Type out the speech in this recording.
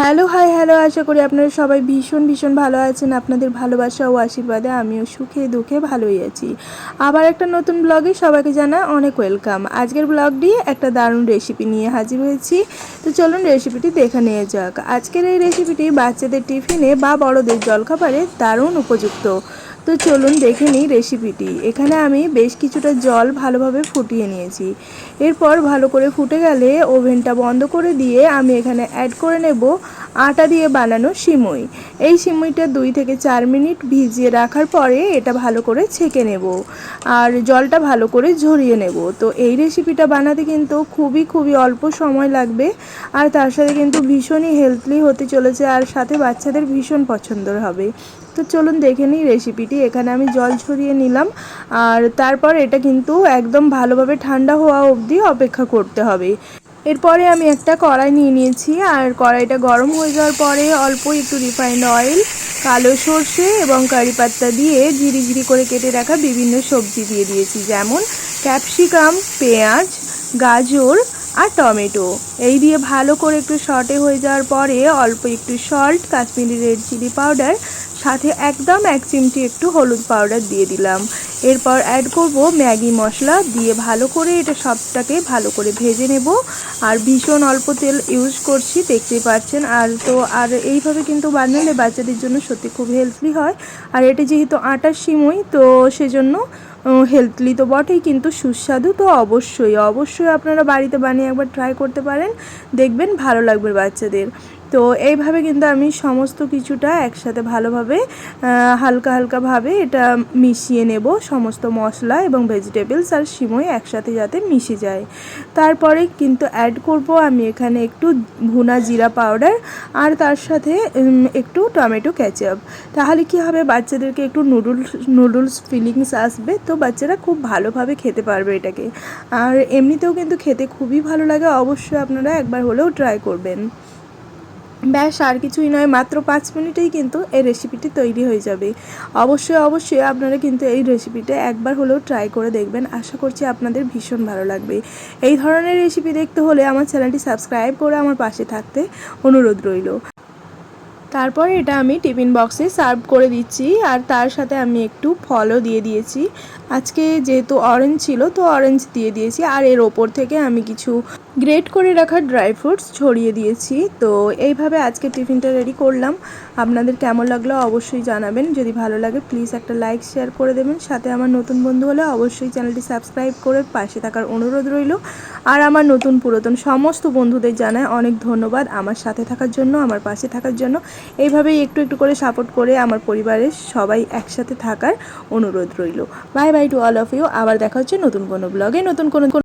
Hello, high, hello, আশা করি আপনারা সবাই ভীষণ ভীষণ ভালো আছেন। আপনাদের ভালোবাসা ও আশীর্বাদে আমিও সুখে দুঃখে ভালোই আছি। আবার একটা নতুন ব্লগে সবাইকে জানা অনেক ওয়েলকাম। আজকের ব্লগটি একটা দারুণ রেসিপি নিয়ে হাজির হয়েছি। তো চলুন রেসিপিটি দেখে নিয়ে যাক। আজকের এই রেসিপিটি বাচ্চাদের টিফিনে বা বড়দের জলখাবারে দারুণ উপযুক্ত। তো চলুন দেখে নিই রেসিপিটি এখানে আমি বেশ কিছুটা জল ভালোভাবে ফুটিয়ে নিয়েছি। এরপর ভালো করে ফুটে গেলে ওভেনটা বন্ধ করে দিয়ে আমি এখানে অ্যাড করে নেব আটা দিয়ে বানানো সিমুই। এই সিমুইটা দুই থেকে চার মিনিট ভিজিয়ে রাখার পরে এটা ভালো করে ছেঁকে নেব। আর জলটা ভালো করে ঝরিয়ে নেব। তো এই রেসিপিটা বানাতে কিন্তু খুবই খুবই অল্প সময় লাগবে। আর তার সাথে কিন্তু ভীষণই হেলথলি হতে চলেছে আর সাথে বাচ্চাদের ভীষণ পছন্দর হবে। তো চলুন দেখে নিই রেসিপিটি এখানে আমি জল ছড়িয়ে নিলাম। আর তারপর এটা কিন্তু একদম ভালোভাবে ঠান্ডা হওয়া অবধি অপেক্ষা করতে হবে। এরপরে আমি একটা কড়াই নিয়ে নিয়েছি, আর কড়াইটা গরম হয়ে যাওয়ার পরে অল্প একটু রিফাইন্ড অয়েল কালো সর্ষে এবং কারি পাত্তা দিয়ে ঝিরি ঝিরি করে কেটে রাখা বিভিন্ন সবজি দিয়ে দিয়েছি, যেমন ক্যাপসিকাম পেঁয়াজ, গাজর আর টমেটো। এই দিয়ে ভালো করে একটু শর্টে হয়ে যাওয়ার পরে অল্প একটু salt Kashmiri red chilli powder সাথে একদম এক চিমটি একটু হলুদ পাউডার দিয়ে দিলাম। এরপর অ্যাড করব ম্যাগি মশলা দিয়ে ভালো করে এটা সবটাকে ভালো করে ভেজে নেব। আর ভীষণ অল্প তেল ইউজ করছি, দেখতেই পাচ্ছেন। আর তো, আর এইভাবে কিন্তু বানালে বাচ্চাদের জন্য সত্যি খুব হেল্পলি হয়। আর এটা যেহেতু আটার সিমই, তো সেজন্য হেলথলি তো বটেই, কিন্তু সুস্বাদু তো অবশ্যই। অবশ্যই আপনারা বাড়িতে বানিয়ে একবার ট্রাই করতে পারেন। দেখবেন ভালো লাগবে বাচ্চাদের। তো এইভাবে কিন্তু আমি সমস্ত কিছুটা একসাথে ভালোভাবে হালকা হালকাভাবে এটা মিশিয়ে নেব সমস্ত মশলা এবং ভেজিটেবলস আর সিমই একসাথে যাতে মিশে যায়। তারপরে কিন্তু অ্যাড করব আমি এখানে একটু ভুনা জিরা পাউডার আর তার সাথে একটু টমেটো ক্যাচাপ তাহলে কি হবে? বাচ্চাদেরকে একটু নুডলস নুডলস ফিলিংস আসবে, তো বাচ্চারা খুব ভালোভাবে খেতে পারবে এটাকে। আর এমনিতেও কিন্তু খেতে খুবই ভালো লাগে, অবশ্যই আপনারা একবার হলেও ট্রাই করবেন। ব্যাস, আর কিছুই নয়, মাত্র পাঁচ মিনিটেই কিন্তু এই রেসিপিটি তৈরি হয়ে যাবে। অবশ্যই অবশ্যই আপনারা কিন্তু এই রেসিপিটা একবার হলেও ট্রাই করে দেখবেন। আশা করছি আপনাদের ভীষণ ভালো লাগবে। এই ধরনের রেসিপি দেখতে হলে আমার চ্যানেলটি সাবস্ক্রাইব করে আমার পাশে থাকতে অনুরোধ রইল। তারপর এটা আমি টিফিন বক্সে সার্ভ করে দিচ্ছি, আর তার সাথে আমি একটু ফলও দিয়ে দিয়েছি। আজকে যেহেতু অরেঞ্জ ছিল, তো অরেঞ্জ দিয়ে দিয়েছি, আর এর ওপর থেকে আমি কিছু গ্রেট করে রাখা ড্রাই ফ্রুটস ছড়িয়ে দিয়েছি। তো এইভাবে আজকে টিফিনটা রেডি করলাম। আপনাদের কেমন লাগল অবশ্যই জানাবেন। যদি ভালো লাগে প্লিজ একটা লাইক শেয়ার করে দেবেন। সাথে আমার নতুন বন্ধু হলে অবশ্যই চ্যানেলটি সাবস্ক্রাইব করে পাশে থাকার অনুরোধ রইল। আর আমার নতুন পুরাতন সমস্ত বন্ধুদের জানায় অনেক ধন্যবাদ আমার সাথে থাকার জন্য, আমার পাশে থাকার জন্য। এইভাবেই একটু একটু করে সাপোর্ট করে আমার পরিবারের সবাই একসাথে থাকার অনুরোধ রইল। Bye bye to all of you আবার দেখা হচ্ছে নতুন কোনো ব্লগে নতুন কোনো